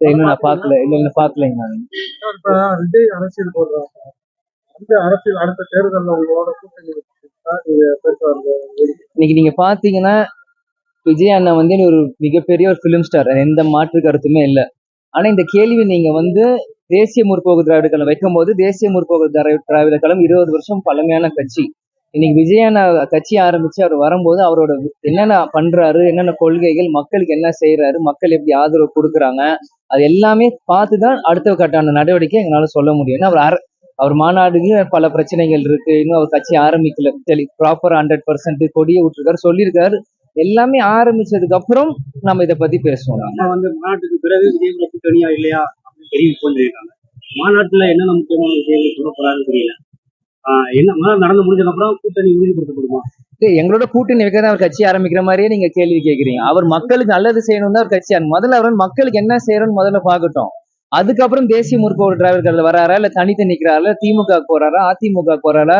இன்னும் நான் பார்க்கல. இல்ல இல்ல பார்க்கலைங்க நான். இப்ப விஜய் அரசியல் போடுறாங்க. அரசியல் அடுத்த தேர்தல்ல உங்களோட கூட்டணி இன்னைக்கு நீங்க பாத்தீங்கன்னா விஜய் அண்ணா வந்து ஒரு மிகப்பெரிய ஒரு ஃபிலிம் ஸ்டார் எந்த மாற்று கருத்துமே இல்லை. ஆனா இந்த கேள்வி நீங்க வந்து தேசிய முற்போக்கு திராவிட கழகம் வைக்கும் போது தேசிய முற்போக்கு திராவிட திராவிட கழகம் இருபது வருஷம் பழமையான கட்சி. இன்னைக்கு விஜயண்ணா கட்சி ஆரம்பிச்சு அவர் வரும்போது அவரோட என்னென்ன பண்றாரு என்னென்ன கொள்கைகள் மக்களுக்கு என்ன செய்யறாரு மக்கள் எப்படி ஆதரவு கொடுக்குறாங்க அது எல்லாமே பார்த்து தான் அடுத்த கட்டான நடவடிக்கை எங்களால சொல்ல முடியும். ஏன்னா அவர் அவர் மாநாடுக்கு பல பிரச்சனைகள் இருக்கு. இன்னும் அவர் கட்சி ஆரம்பிக்கல. தெளி ப்ராப்பர் ஹண்ட்ரட் பர்சன்ட் கொடியை விட்டுருக்காரு சொல்லியிருக்காரு. எல்லாமே ஆரம்பிச்சதுக்கு அப்புறம் நம்ம இதை பத்தி பேசுவோம். வந்து மாநாட்டுக்கு பிறகு விஜய் கூட்டணியா இல்லையா அப்படின்னு தெரிவித்து கொண்டிருக்காங்க மாநாட்டுல என்னென்ன முக்கியமான விஷயங்கள் சொல்ல போறாருன்னு தெரியல. என்ன முதல்ல நடந்து முடிஞ்சதுக்கப்புறம் கூட்டணி உறுதிப்படுத்தப்படுமா? எங்களோட கூட்டணி வைக்க அவர் கட்சி ஆரம்பிக்கிற மாதிரியே நீங்க கேள்வி கேட்குறீங்க அவர் மக்களுக்கு நல்லது செய்யணும் தான் அவர் கட்சி முதல்ல அவர் மக்களுக்கு என்ன செய்யறோம்னு முதல்ல பார்க்கட்டும். அதுக்கப்புறம் தேசிய முற்போக்கு டிராவிடர்கள் வராரா இல்ல தனித்து நிக்கிறாரா திமுக போறாரா அதிமுக போறாரா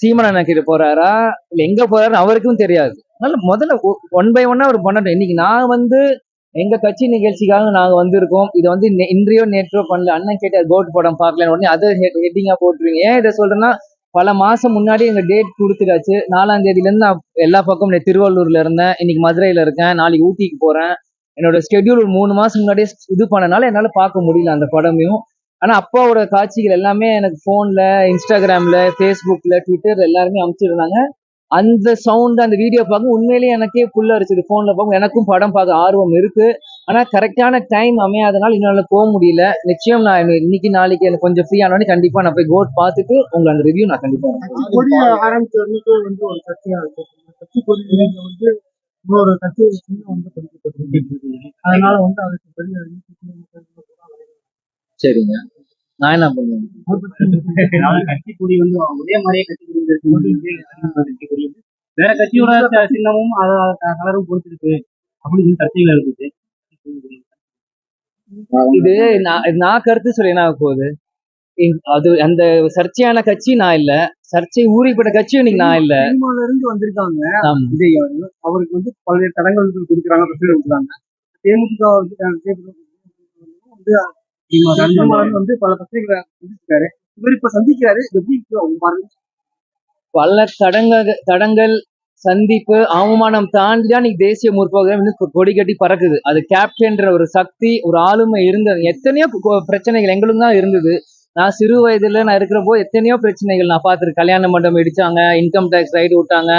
சீமனா கிட்ட போறாரா இல்ல எங்க போறாரு அவருக்கும் தெரியாது. அதனால முதல்ல ஒன் பை ஒன்னா அவர் பண்ணட்டும். இன்னைக்கு நான் வந்து எங்க கட்சி நிகழ்ச்சிக்காக நாங்க வந்திருக்கோம். இதை வந்து இன்றையோ நேற்றோ பண்ணல. அண்ணன் கேட்ட கோட் படம் பார்க்கலன்னு. உடனே அதை ஹெட்டிங்கா போட்டுருவீங்க. ஏன் இதை சொல்றேன்னா பல மாசம் முன்னாடி எங்க டேட் கொடுத்துட்டாச்சு. நாலாம் தேதியில இருந்து நான் எல்லா பக்கமும் நான் திருவள்ளூர்ல இருந்தேன். இன்னைக்கு மதுரையில இருக்கேன். நாளைக்கு ஊட்டிக்கு போறேன். என்னோட ஸ்கெடியூல் ஒரு மூணு மாசம் முன்னாடியே இது பண்ணனால என்னால பார்க்க முடியல அந்த படமையும். ஆனா அப்பாவோட காட்சிகள் எல்லாமே எனக்கு போன்ல இன்ஸ்டாகிராம்ல ஃபேஸ்புக்ல ட்விட்டர் எல்லாருமே அனுப்பிச்சிருந்தாங்க. அந்த சவுண்ட் அந்த வீடியோ பார்க்க உண்மையிலேயே எனக்கே புல்ல அரிச்சது போன்ல பார்க்க எனக்கும் படம் பார்க்க ஆர்வம் இருக்கு. ஆனா கரெக்டான டைம் அமையாதனால என்னால போக முடியல. நிச்சயம் நான் இன்னி- இன்னைக்கு நாளைக்கு எனக்கு கொஞ்சம் ஃப்ரீ ஆனோடனே கண்டிப்பா நான் போய் கோட் பார்த்துட்டு உங்களை அந்த ரிவ்யூ நான் கண்டிப்பா கட்சி கொடி ஆரம்பிச்ச வந்து ஒரு கட்சியா இருக்கு இந்த கட்சி வந்து இன்னொரு கட்சி சின்ன வந்து பதிக்கப்பட்டிருக்கு அதனால வந்து அதுக்கு பெரிய சரிங்க. நான் என்ன பண்ணுவேன்? கட்சி கொடி வந்து ஒரே மாதிரியே கட்சி வேற கட்சியோட சின்னமும் அத- கலரும் பொறுத்திருக்கு. அப்படின்னு சொல்லி சர்ச்சைகள் இருக்குது இது நான் நான் கருத்து சொல்ல என்ன போகுது? அது அந்த சர்ச்சையான கட்சி நான் இல்ல. சர்ச்சை ஊறிப்பட்ட கட்சியும் இன்னைக்கு நான் இல்ல. இருந்து வந்திருக்காங்க. அவருக்கு வந்து பல்வேறு தடங்கள் கொடுக்குறாங்க பிரச்சனை கொடுக்குறாங்க. தேமுதிக வந்து பல பிரச்சனைகளை சந்திச்சிருக்காரு. இவர் இப்ப சந்திக்கிறாரு. எப்படி பல தடங்க தடங்கள் சந்திப்பு அவமானம் தாண்டி தான் இன்னைக்கு தேசிய முற்போக்கு இன்னும் கொடி கட்டி பறக்குது. அது கேப்டன்ற ஒரு சக்தி ஒரு ஆளுமை இருந்தது எத்தனையோ பிரச்சனைகள் எங்களுக்கும் தான் இருந்தது. நான் சிறு வயதுல நான் இருக்கிறப்போ எத்தனையோ பிரச்சனைகள் நான் பார்த்துருக்கேன். கல்யாண மண்டபம் இடிச்சாங்க இன்கம் டேக்ஸ் ரைடு விட்டாங்க.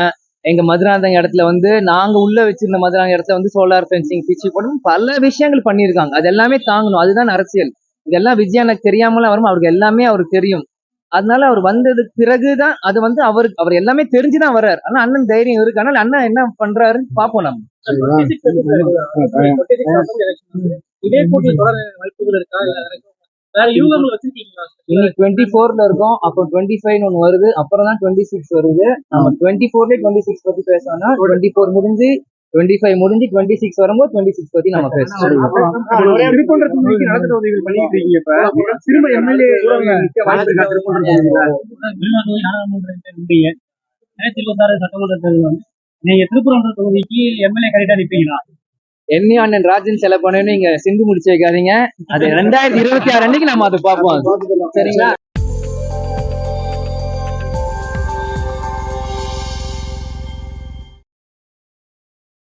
எங்க மதுராந்தங்க இடத்துல வந்து நாங்க உள்ள வச்சிருந்த மதுராங்க இடத்துல வந்து சோலார் ஃபென்சிங் பிச்சு போடணும் பல விஷயங்கள் பண்ணியிருக்காங்க. அது எல்லாமே தாங்கணும். அதுதான் அரசியல். இதெல்லாம் விஜய் எனக்கு தெரியாமலாம் வரும்? அவருக்கு எல்லாமே அவருக்கு தெரியும். அதனால அவர் வந்ததுக்கு பிறகுதான் அது வந்து அவருக்கு அவர் எல்லாமே தெரிஞ்சுதான் வர்றாரு. ஆனா அண்ணன் தைரியம் இருக்கு. ஆனால் அண்ணன் என்ன பண்றாருன்னு பாப்போம் நம்ம. இதே தொடர வாய்ப்புகள் இருக்கா? வச்சிருக்கீங்களா? இன்னைக்கு டுவெண்ட்டி ஃபோர்ல இருக்கோம். அப்போ டுவெண்ட்டி ஃபைவ் ஒன்று வருது. அப்புறம் தான் டுவெண்ட்டி சிக்ஸ் வருது. நம்ம டுவெண்ட்டி ஃபோர்லேயே டுவெண்ட்டி சிக்ஸ் பத்தி பேசணும்னா டுவெண்ட்டி ஃபோர் முடிஞ்சு டுவெண்ட்டி ஃபைவ் முடிஞ்சு டுவெண்ட்டி சிக்ஸ் வரும்போது டுவெண்ட்டி சிக்ஸ் பத்தி நம்ம இருபத்தாறு சட்டமன்ற தேர்தல் நீங்க திருப்பரங்குன்ற தொகுதிக்கு எம்எல்ஏ கரெக்டா நிற்பீங்களா என்னையும் அண்ணன் ராஜன் செலவு பண்ணணும் நீங்க சிந்து முடிச்சு வைக்காதீங்க. அது ரெண்டாயிரத்தி இருபத்தி ஆறு அன்னைக்கு நம்ம அதை பார்ப்போம். சரிங்களா?